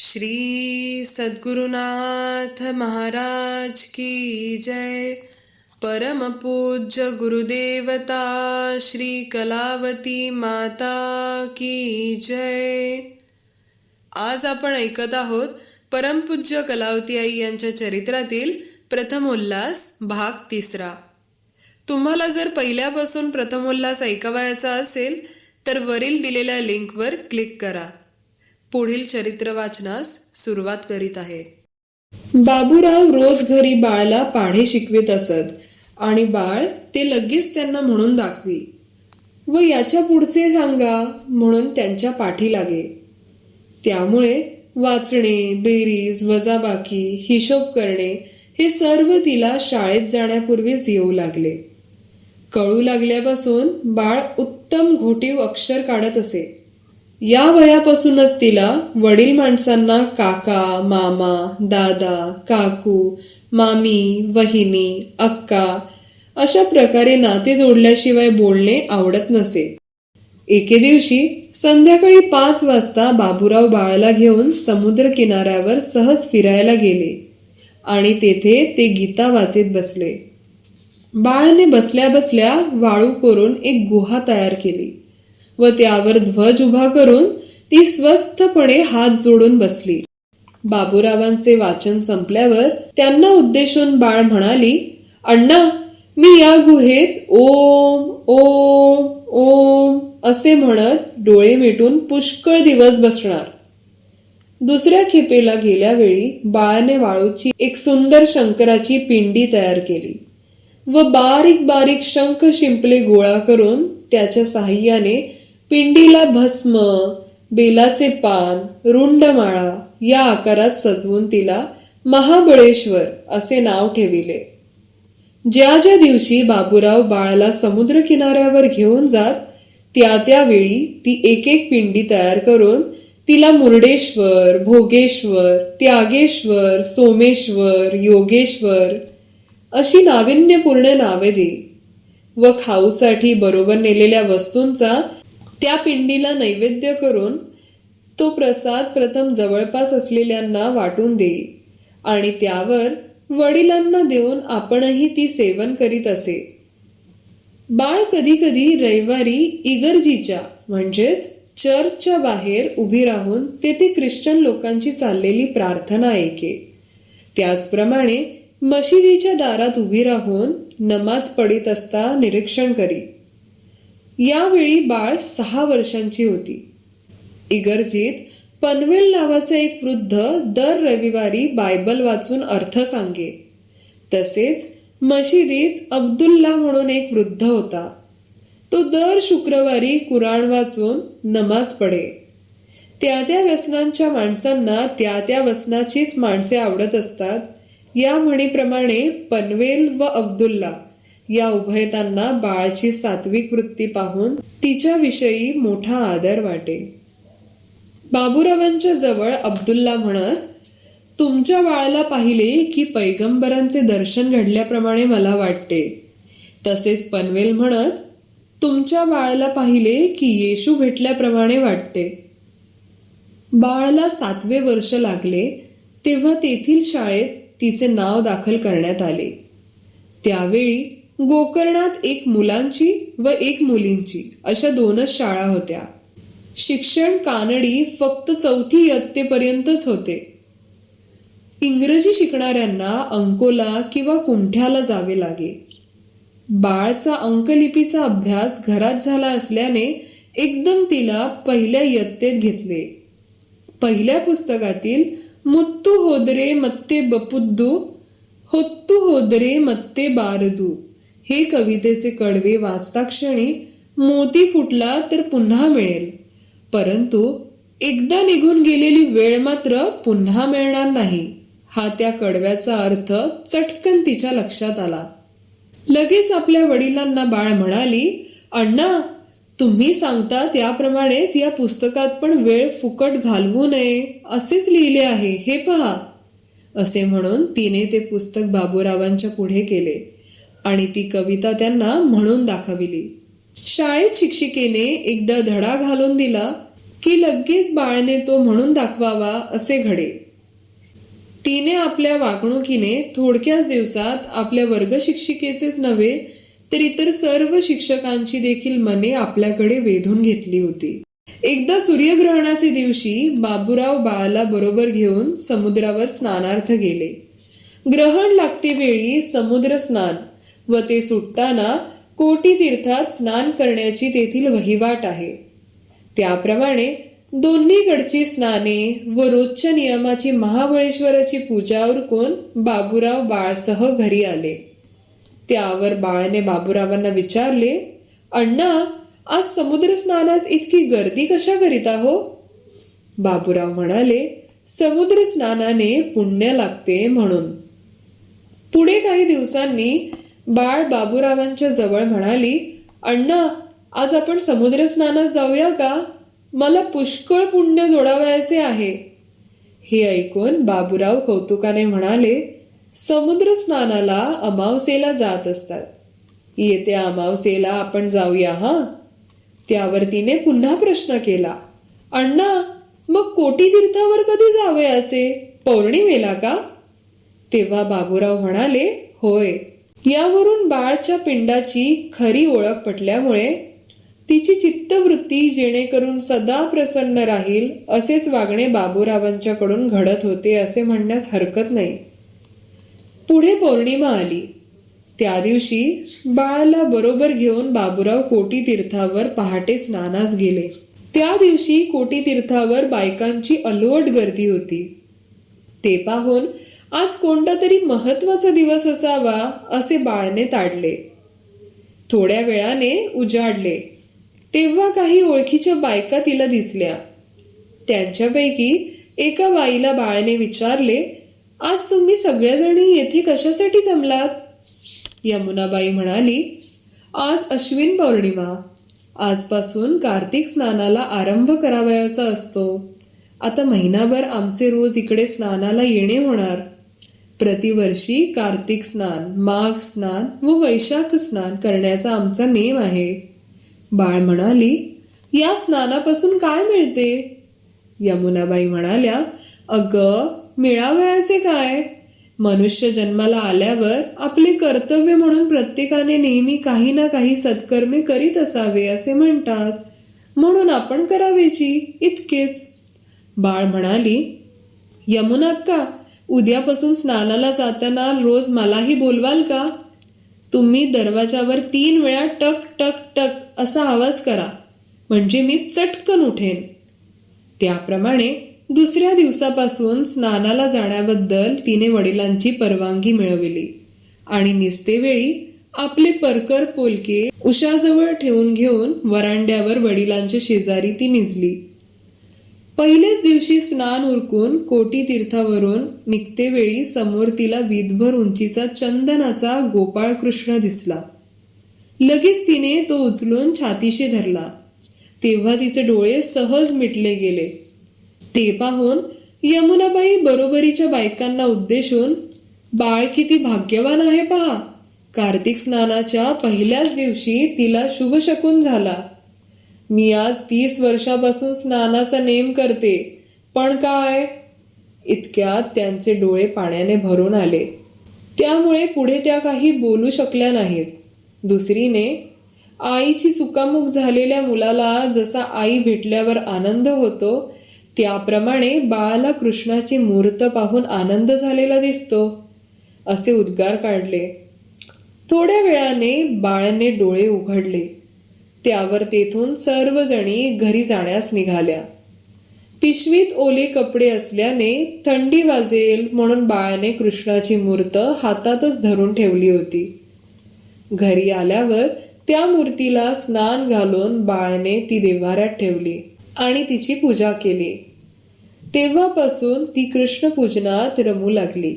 श्री सद्गुरुनाथ महाराज की जय। परमपूज्य गुरुदेवता श्री कलावती माता की जय। आज आपण ऐकत आहोत परमपूज्य कलावती आई यांच्या चरित्रातील प्रथमोल्लास भाग तिसरा। तुम्हाला जर पहिल्यापासून प्रथमोल्लास ऐकवायचा असेल तर वरील दिलेल्या लिंकवर क्लिक करा। पुढील चरित्र वाचनास सुरुवात करीत आहे. बाबूराव रोज घरी बाळाला पाढे शिकवित असत आणि बाळ ते लगेच त्यांना म्हणून दाखवी व याच्या पुढचे सांगा म्हणून त्यांच्या पाठी लागे. त्यामुळे वाचणे बेरीज वजाबाकी हिशोब करणे हे सर्व तिला शाळेत जाण्यापूर्वीच येऊ लागले. कळू लागल्यापासून बाळ उत्तम घोटीव अक्षर काढत असे. या वयापासूनच तिला वडील माणसांना काका मामा दादा काकू मामी वहिनी अक्का अशा प्रकारे नाते जोडल्याशिवाय बोलणे आवडत नसे. एके दिवशी संध्याकाळी पाच वाजता बाबूराव बाळाला घेऊन समुद्र किनाऱ्यावर सहज फिरायला गेले आणि तेथे ते गीता वाचत बसले. बाळाने बसल्या बसल्या वाळू करून एक गुहा तयार केली. व त्यावर ध्वज उभा करून ती स्वस्थपणे हात जोडून बसली. बाबूरावांचे वाचन संपल्यावर त्यांना उद्देशून बाळ म्हणाली अण्णा मी या गुहेत ओम ओम ओम असे म्हणत डोळे मिटून पुष्कळ दिवस बसणार. दुसऱ्या खेपेला गेल्यावेळी बाळाने वाळूची एक सुंदर शंकराची पिंडी तयार केली व बारीक बारीक शंख शिंपले गोळा करून त्याच्या साह्याने पिंडीला भस्म बेलाचे पान रुंडमाळा या आकारात सजवून तिला महाबळेश्वर असे नाव ठेविले. ज्या ज्या दिवशी बाबूराव बाळाला समुद्र किनाऱ्यावर घेऊन जात त्या त्यावेळी ती एक एक पिंडी तयार करून तिला मुर्डेश्वर भोगेश्वर त्यागेश्वर सोमेश्वर योगेश्वर अशी नाविन्यपूर्ण नावे दे व खाऊसाठी बरोबर नेलेल्या वस्तूंचा त्या पिंडीला नैवेद्य करून तो प्रसाद प्रथम जवळपास असलेल्यांना वाटून देई आणि त्यावर वडिलांना देऊन आपणही ती सेवन करीत असे. बाळ कधी कधी रविवारी इगर्जीच्या म्हणजेच चर्चच्या बाहेर उभी राहून तेथे ख्रिश्चन लोकांची चाललेली प्रार्थना ऐके. त्याचप्रमाणे मशिदीच्या दारात उभी राहून नमाज पडित असता निरीक्षण करी. यावेळी बाळ सहा वर्षांची होती. इगर्जीत पनवेल नावाचे एक वृद्ध दर रविवारी बायबल वाचून अर्थ सांगे. तसेच मशिदीत अब्दुल्ला म्हणून एक वृद्ध होता. तो दर शुक्रवारी कुराण वाचून नमाज पडे त्या त्या व्यसनांच्या माणसांना त्या त्या वसनाचीच माणसे आवडत असतात या म्हणीप्रमाणे पनवेल व अब्दुल्ला या उभयतांना बाळाची सात्विक वृत्ती पाहून तिच्याविषयी मोठा आदर वाटे. बाबूरावांच्या जवळ अब्दुल्ला म्हणत तुमच्या बाळाला पाहिले की पैगंबरांचे दर्शन घडल्याप्रमाणे मला वाटते. तसेच पनवेल म्हणत तुमच्या बाळाला पाहिले की येशू भेटल्याप्रमाणे वाटते. बाळाला सातवे वर्ष लागले तेव्हा तेथील शाळेत तिचे नाव दाखल करण्यात आले. त्यावेळी गोकर्णात एक मुलांची व एक मुलींची अशा दोनच शाळा होत्या. शिक्षण कानडी फक्त चौथी इयत्तेपर्यंतच होते. इंग्रजी शिकणाऱ्यांना अंकोला किंवा कुंठ्याला जावे लागे. बाळचा अंकलिपीचा अभ्यास घरात झाला असल्याने एकदम तिला पहिल्या इयत्तेत घेतले. पहिल्या पुस्तकातील मुत्तू होदरे मत्ते बपुद्दू होत्तू होदरे मत्ते बारदू हे कवितेचे कडवे वाचताक्षणी मोती फुटला तर पुन्हा मिळेल. परंतु एकदा निघून गेलेली वेळ मात्र पुन्हा मिळणार नाही. हा त्या कडव्याचा अर्थ चटकन तिच्या लक्षात आला. लगेच आपल्या वडिलांना बाळ म्हणाली अण्णा तुम्ही सांगता त्याप्रमाणेच या पुस्तकात पण वेळ फुकट घालवू नये. असेच लिहिले आहे हे पहा. असे म्हणून तिने ते पुस्तक बाबूरावांच्या पुढे केले. आणि ती कविता त्यांना म्हणून दाखविली. शाळेत शिक्षिकेने एकदा धडा घालून दिला की लगेच बाळने तो म्हणून दाखवावा असे घडे. तिने आपल्या वागणुकीने थोडक्याच दिवसात आपल्या वर्ग शिक्षिकेचेच नव्हे तर इतर सर्व शिक्षकांची देखील मने आपल्याकडे वेधून घेतली होती. एकदा सूर्यग्रहणाचे दिवशी बाबूराव बाळाला बरोबर घेऊन समुद्रावर स्नानार्थ गेले. ग्रहण लागते वेळी समुद्र स्नान व ते सुटताना कोटी तीर्थात स्नान करण्याची तेथील वहिवाट आहे. त्याप्रमाणे दोन्हीकडची स्नाने व रोजच्या नियमाची महाबळेश्वराची पूजा उरकून बाबूराव बाळसह घरी आले. त्यावर बाळाने बाबूरावांना विचारले अण्णा आज समुद्र स्नानास इतकी गर्दी कशा करीत हो बाबूराव म्हणाले समुद्र स्नानाने पुण्य लागते म्हणून. पुढे काही दिवसांनी बाळ बाबूरावांच्या जवळ म्हणाली अण्णा आज आपण समुद्रस्नानास जाऊया का? मला पुष्कळ पुण्य जोडावयाचे आहे. हे ऐकून बाबूराव कौतुकाने म्हणाले समुद्र स्नानाला अमावसेला जात असतात. येत्या अमावसेला आपण जाऊया हा? त्यावर तिने पुन्हा प्रश्न केला अण्णा मग कोटी तीर्थावर कधी जावयाचे? पौर्णिमेला का? तेव्हा बाबूराव म्हणाले होय यावरून बाळच्या पिंडाची खरी ओळख पटल्यामुळे तिची चित्तवृत्ती जेणेकरून सदा प्रसन्न राहील असेच वागणे बाबूरावांच्याकडून घडत होते असे म्हणण्यास हरकत नाही. पुढे पौर्णिमा आली. त्या दिवशी बाळाला बरोबर घेऊन बाबूराव कोटी तीर्थावर पहाटे स्नानास गेले. त्या दिवशी कोटी तीर्थावर बायकांची अलवट गर्दी होती. ते पाहून आज कोणता तरी महत्त्वाचा दिवस असावा असे बाळने ताडले. थोड्या वेळाने उजाडले. तेव्हा काही ओळखीच्या बायका तिला दिसल्या. त्यांच्यापैकी एका बाईला बाळने विचारले आज तुम्ही सगळ्याजणी येथे कशासाठी जमलात? यमुनाबाई म्हणाली आज अश्विन पौर्णिमा. आजपासून कार्तिक स्नानाला आरंभ करावयाचा असतो. आता महिनाभर आमचे रोज इकडे स्नानाला येणे होणार. प्रतिवर्षी कार्तिक स्नान माघ स्नान व वैशाख स्नान करण्याचा आमचा नेम आहे. बाळ म्हणाली या स्नानापासून काय मिळते? यमुनाबाई म्हणाल्या अग मिळावयाचे काय? मनुष्य जन्माला आल्यावर आपले कर्तव्य म्हणून प्रत्येकाने नेहमी काही ना काही सत्कर्मे करीत असावे असे म्हणतात. म्हणून आपण करावेची इतकेच. बाळ म्हणाली यमुनाक्का उद्यापासून स्नानाला जाताना रोज मलाही बोलवाल का? तुम्ही दरवाजावर तीन वेळा टक टक टक असा आवाज करा. म्हणजे मी चटकन उठेन. त्याप्रमाणे दुसऱ्या दिवसापासून स्नानाला जाण्याबद्दल तिने वडिलांची परवानगी मिळविली. आणि निस्तेवेळी आपले परकर पोलके उशाजवळ ठेवून घेऊन वरांड्यावर वडिलांच्या शेजारी ती निजली. पहिल्याच दिवशी स्नान उरकून कोटी तीर्थावरून निघतेवेळी समोर तिला वीधभर उंचीचा चंदनाचा गोपाळ कृष्ण दिसला. लगेच तिने तो उचलून छातीशी धरला. तेव्हा तिचे डोळे सहज मिटले गेले. ते पाहून यमुनाबाई बरोबरीच्या बायकांना उद्देशून बाळ किती भाग्यवान आहे पहा. कार्तिक स्नानाच्या पहिल्याच दिवशी तिला शुभ शकून झाला. मी आज तीस वर्षापासून स्नानाचा नेम करते. पण काय? इतक्यात त्यांचे डोळे पाण्याने भरून आले. त्यामुळे पुढे त्या काही बोलू शकल्या नाहीत. दुसरीने आईची चुकामुक झालेल्या मुलाला जसा आई भेटल्यावर आनंद होतो त्याप्रमाणे बाळाला कृष्णाची मूर्त पाहून आनंद झालेला दिसतो असे उद्गार काढले. थोड्या वेळाने बाळाने डोळे उघडले. त्यावर तेथून सर्वजणी घरी जाण्यास निघाल्या. पिशवीत ओले कपडे असल्याने थंडी वाजेल म्हणून बाळाने कृष्णाची मूर्त हातातच धरून ठेवली होती. घरी आल्यावर त्या मूर्तीला स्नान घालून बाळाने ती देव्हाऱ्यात ठेवली आणि तिची पूजा केली. तेव्हापासून ती कृष्ण पूजनात रमू लागली.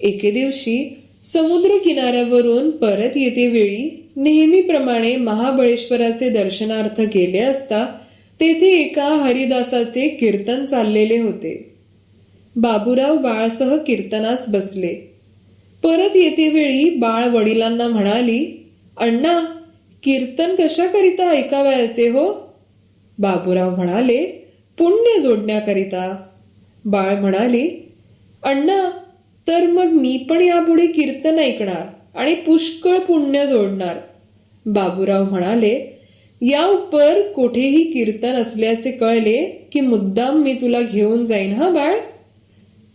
एके दिवशी समुद्र किनाऱ्यावरून परत येते वेळी नेहमीप्रमाणे महाबळेश्वराचे दर्शनार्थ गेले असता तेथे एका हरिदासाचे कीर्तन चाललेले होते. बाबूराव बाळसह कीर्तनास बसले. परत येते वेळी बाळ वडिलांना म्हणाली अण्णा कीर्तन कशाकरिता ऐकावयाचे हो? बाबूराव म्हणाले पुण्य जोडण्याकरिता. बाळ म्हणाली अण्णा तर मग मी पण यापुढे कीर्तन ऐकणार आणि पुष्कळ पुण्य जोडणार. बाबूराव म्हणाले या उपर कोठेही कीर्तन असल्याचे कळले की मुद्दाम मी तुला घेऊन जाईन हा बाळ?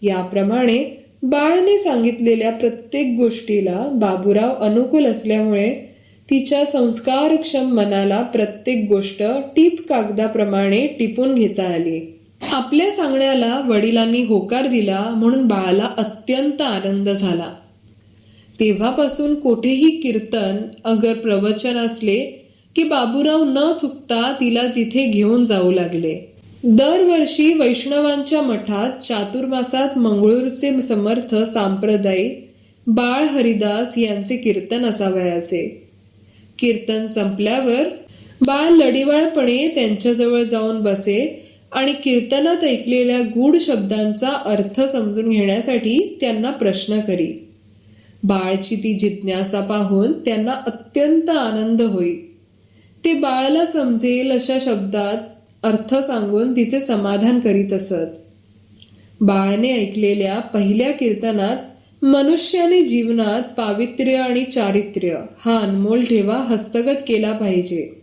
याप्रमाणे बाळने सांगितलेल्या प्रत्येक गोष्टीला बाबूराव अनुकूल असल्यामुळे तिच्या संस्कारक्षम मनाला प्रत्येक गोष्ट टीप कागदाप्रमाणे टिपून घेता आली. आपल्या सांगण्याला वडिलांनी होकार दिला म्हणून बाळाला अत्यंत आनंद झाला. तेव्हापासून कोठेही कीर्तन अगर प्रवचन असले की बाबूराव न चुकता तिला तिथे घेऊन जाऊ लागले. दरवर्षी वैष्णवांच्या मठात चातुर्मासात मंगळूरचे समर्थ सांप्रदायिक बाळ हरिदास यांचे कीर्तन असावयाचे कीर्तन संपल्यावर बाळ लढिवाळपणे त्यांच्याजवळ जाऊन बसे आणि कीर्तनात ऐकलेल्या गूढ शब्दांचा अर्थ समजून घेण्यासाठी त्यांना प्रश्न करी. बाळची ती जिज्ञासा पाहून त्यांना अत्यंत आनंद होई. ते बाळाला समजेल अशा शब्दात अर्थ सांगून तिचे समाधान करीत असत. बाळाने ऐकलेल्या पहिल्या कीर्तनात मनुष्याने जीवनात पावित्र्य आणि चारित्र्य हा अनमोल ठेवा हस्तगत केला पाहिजे.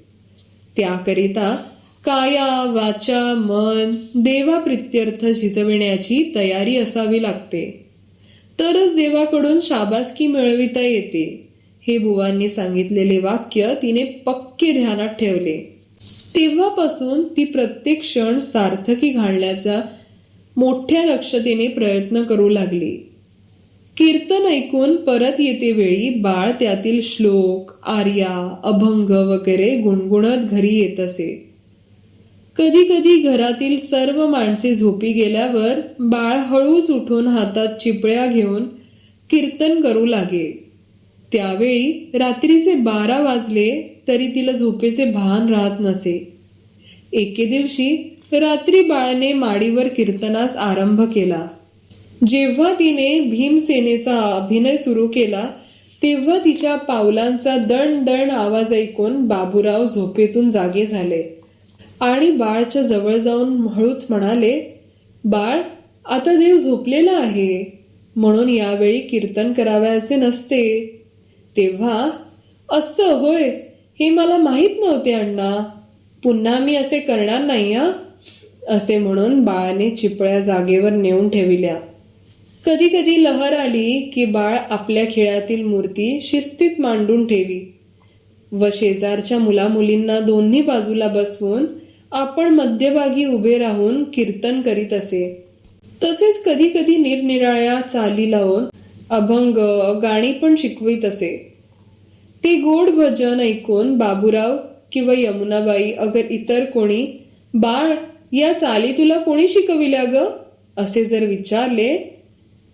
त्याकरिता काया वाचा मन. देवाप्रित्यर्थ झिजविण्याची तयारी असावी लागते. तरच देवाकडून शाबासकी मिळविता येते. हे बुवांनी सांगितलेले वाक्य तिने पक्के ध्यानात ठेवले. तेव्हापासून ती प्रत्येक क्षण सार्थकी घालण्याचा मोठ्या दक्षतेने प्रयत्न करू लागली. कीर्तन ऐकून परत येते वेळी बाळ त्यातील श्लोक आर्या अभंग वगैरे गुणगुणत घरी येत असे. कधी कधी घरातील सर्व माणसे झोपी गेल्यावर बाळ हळूच उठून हातात चिपळ्या घेऊन कीर्तन करू लागे. त्यावेळी रात्रीचे बारा वाजले तरी तिला झोपेचे भान राहत नसे. एके दिवशी रात्री बाळाने माडीवर कीर्तनास आरंभ केला. जेव्हा तिने भीमसेनेचा अभिनय सुरू केला तेव्हा तिच्या पावलांचा दण दण आवाज ऐकून बाबूराव झोपेतून जागे झाले. आणि बाळच्या जवळ जाऊन हळूच म्हणाले बाळ आता देव झोपलेला आहे. म्हणून यावेळी कीर्तन करावयाचे नसते. तेव्हा असं होय हे मला माहीत नव्हते अण्णा. पुन्हा मी असे करणार नाही हा. असे म्हणून बाळाने चिपळ्या जागेवर नेऊन ठेविल्या. कधी कधी लहर आली की बाळ आपल्या खेळातील मूर्ती शिस्तीत मांडून ठेवी. व शेजारच्या मुलामुलींना दोन्ही बाजूला बसवून आपण मध्यभागी उभे राहून कीर्तन करीत असे. तसेच कधी कधी निरनिराळ्या चाली लावून अभंग गाणी पण शिकवित असे. ते गोड भजन ऐकून बाबूराव किंवा यमुनाबाई अगर इतर कोणी बाळ या चाली तुला कोणी शिकविल्या ग? असे जर विचारले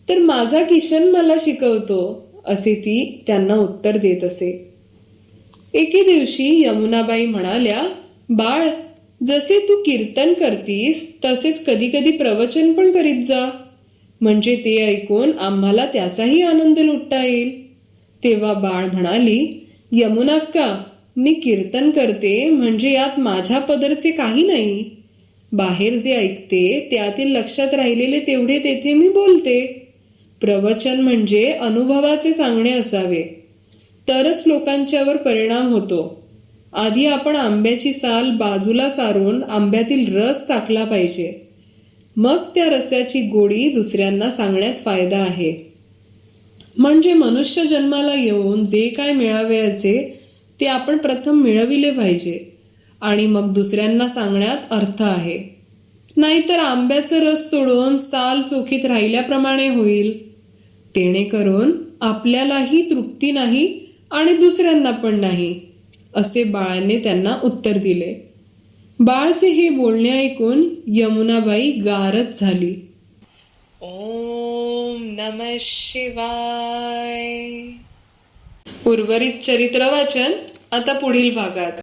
तर माझा किशन मला शिकवतो असे ती त्यांना उत्तर देत असे. एके दिवशी यमुनाबाई म्हणाल्या बाळ जसे तू कीर्तन करतीस तसेच कधी कधी प्रवचन पण करीत जा. म्हणजे ते ऐकून आम्हाला त्याचाही आनंद लुटता येईल. तेव्हा बाळ म्हणाली यमुनाक्का मी कीर्तन करते म्हणजे यात माझ्या पदरचे काही नाही. बाहेर जे ऐकते त्यातील लक्षात राहिलेले तेवढे तेथे मी बोलते. प्रवचन म्हणजे अनुभवाचे सांगणे असावे. तरच लोकांच्यावर परिणाम होतो. आधी आपण आंब्याची साल बाजूला सारून आंब्यातील रस चाकला पाहिजे. मग त्या रसाची गोडी दुसऱ्यांना सांगण्यात फायदा आहे. म्हणजे मनुष्य जन्माला येऊन जे काय मिळावयाचे ते आपण प्रथम मिळविले पाहिजे आणि मग दुसऱ्यांना सांगण्यात अर्थ आहे. नाहीतर आंब्याचं रस सोडून साल चोखीत राहिल्याप्रमाणे होईल. तेणे करून आपल्यालाही तृप्ती नाही आणि दुसऱ्यांना पण नाही. असे बाळाने त्यांना उत्तर दिले. बाळचे हे बोलणे ऐकून यमुनाबाई गारच झाली. ओम नम शिवाय. उर्वरित चरित्र वाचन आता पुढील भागात.